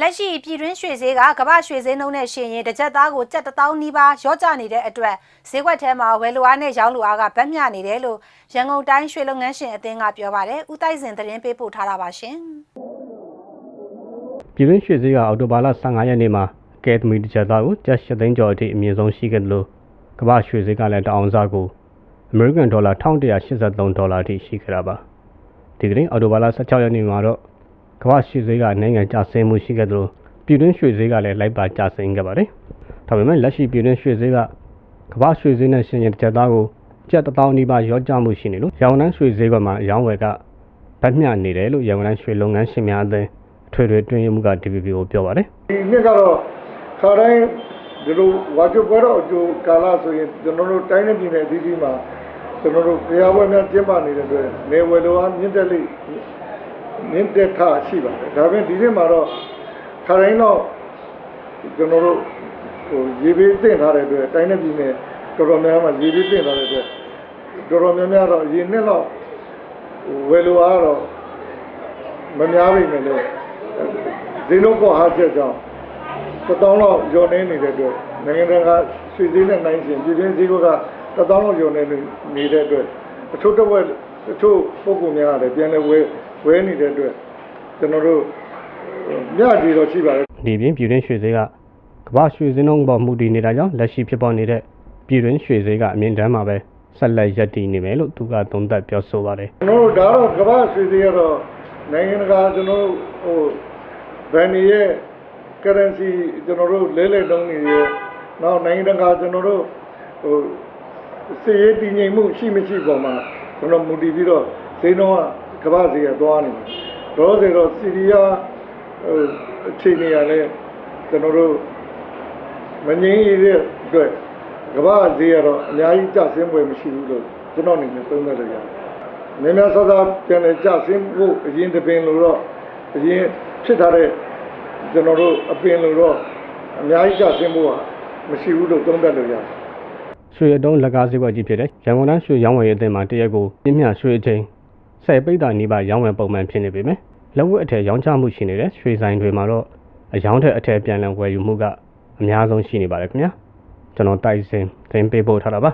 လက်ရှိပြည်တွင်းရွှေဈေးကကမ္ဘာရွှေဈေးနှုန်းနဲ့ရှင်ရင်တစ်ကြက်သားကိုကြက်တစ်သောင်းနီးပါးရော့ကျနေတဲ့အတွက်ဈေးကွက်ထဲမှာဝယ်လိုအားနဲ့ရောင်းလိုအားကဗတ်မျှနေတယ်လို့ရန်ကုန်တိုင်းရွှေလုပ်ငန်းရှင်အသင်းကပြောပါတယ်။ဦးတိုက်စင်သတင်းပေးပို့ထားတာပါရှင်။ပြည်တွင်းရွှေဈေးကအောက်တိုဘာလ15ရက်နေ့မှာအကယ်ဒမီတစ်ချက်သားကိုကျပ်8သိန်းကျော်အထိအမြင့်ဆုံးရှိခဲ့တယ်လို့ကမ္ဘာရွှေဈေးကလည်းတအောင်စားကိုအမေရိကန်ဒေါ်လာ1183ဒေါ်လာအထိရှိခဲ့တာပါဒီကနေ့အောက်တိုဘာလ16ရက်နေ့မှာတော့ ကမ္ဘာရွှေဈေးကနိုင်ငံကျဆင်းမှုရှိခဲ့တယ်လို့ပြည်တွင်းရွှေဈေးကလည်းလိုက်ပါကျဆင်းခဲ့ပါတယ်ဒါပေမဲ့လက်ရှိပြည်တွင်းရွှေဈေးကကမ္ဘာရွှေဈေးနဲ့ရှင်ရင်တစ်ချက်သားကိုကျပ်1000နီးပါးရော့ကျမှုရှိနေလို့ရောင်နှန်းရွှေဈေးကမှာအရောင်းဝယ်ကဗတ်မျှနေတယ်လို့ရန်ကုန်တိုင်းရွှေလုပ်ငန်းရှင်များအသင်းထွေထွေတွင်းရမှုက DVB ကိုပြောပါတယ်ဒီနှစ်ကတော့ခါတိုင်းဒီလိုဝါကျပွဲတော်အကျိုးကာလဆိုရင်ကျွန်တော်တို့တိုင်းနဲ့ပြည်နယ်အသီးသီးမှာကျွန်တော်တို့တရားပွဲများကျင်းပနေတဲ့အတွက်နေဝယ်လိုအားမြင့်တက်လိမြ င့်တက်တာရှိပါတယ်ဒါပေမဲ့ဒီနှစ်မှာတော့ခါတိုင်းတော့ကျွန်တော်တို့ဟိုရေဘေးတင်ထားတဲ့အတွက်တိုင်းနဲ့ပြည်နယ်တော်တော်များများရေဘေးတင်ထားတဲ့အတွက်တော်တော်များများတော့ရေနှစ်လောက်ဝယ်လိုအားတော့မများပြီမယ်လို့ဈေးလုံးပေါ်ဟာချက်ကြောင့်တစ်တောင်းလောက်ညှော်နေနေတဲ့အတွက်နိုင်ငံတကာရွှေဈေးနဲ့နိုင်ရှင်ပြည်တွင်းဈေးကတစ်တောင်းလောက်ညှော်နေနေတဲ့အတွက်အချို့တစ်ဝက်အချို့ပုံပုံများရတယ်ပြန်လဲဝဲ ဝဲနေတဲ့အတွက်ကျွန်တော်တို့ညကြီးတော့ရှိပါတယ်ဒီပြင်ပြည်တွင်းရွှေဈေးကကမ္ဘာရွှေဈေးနှုန်းပေါ်မူတည်နေတာကြောင့်လက်ရှိဖြစ်ပေါ်နေတဲ့ပြည်တွင်းရွှေဈေးကအမြင့်တမ်းမှာပဲဆက်လက်ရပ်တည်နေမယ်လို့သူကသုံးသပ်ပြောဆိုပါတယ်ကျွန်တော်တို့ဒါတော့ကမ္ဘာရွှေဈေးကတော့နိုင်ငံတကာကျွန်တော်တို့ဟိုဗန်နီရဲ့ currency ကျွန်တော်တို့လဲလဲတုံးနေရနောက်နိုင်ငံတကာကျွန်တော်တို့ဟိုစီရေးတည်ငြိမ်မှုရှိမရှိပေါ်မှာကျွန်တော်မူတည်ပြီးတော့ဈေးနှုန်းက ကမ္ဘာဈေးကသွားနေတယ်တော့ဆိုတော့စီးရီးယားဟိုအခြေအနေကလည်းကျွန်တော်တို့မငြိမ်းရတဲ့အတွက်ကမ္ဘာဈေးကတော့အများကြီးကျဆင်းပွဲမရှိဘူးလို့ကျွန်တော်အနေနဲ့သုံးသပ်လို့ရတယ်။မြင်များဆဆပြန်လဲကျဆင်းဖို့အရင်တပင်လို့တော့အရင်ဖြစ်ထားတဲ့ကျွန်တော်တို့အပင်လို့တော့အများကြီးကျဆင်းဖို့ကမရှိဘူးလို့သုံးသပ်လို့ရတယ်။ရွှေအတုံးလက်ကားဈေးကွက်ကြီးဖြစ်တဲ့ရန်ကုန်တိုင်းရွှေရောင်းဝယ်ရေးအသင်းမှာတရက်ကိုပြင်းမြရွှေအချိန် ဆယ်ပိတ်တာနီးပါးရောင်းဝယ်ပုံမှန်ဖြစ်နေပေမဲ့လက်ဝတ်အထည်ရောင်းချမှုရှိနေတဲ့ရွှေဆိုင်တွေမှာတော့အယောင်းထက်အထည်ပြန်လည်ဝယ်ယူမှုကအများဆုံးရှိနေပါတယ်ခင်ဗျာကျွန်တော်တိုက်စင်သင်ပေးပို့ထားတာပါ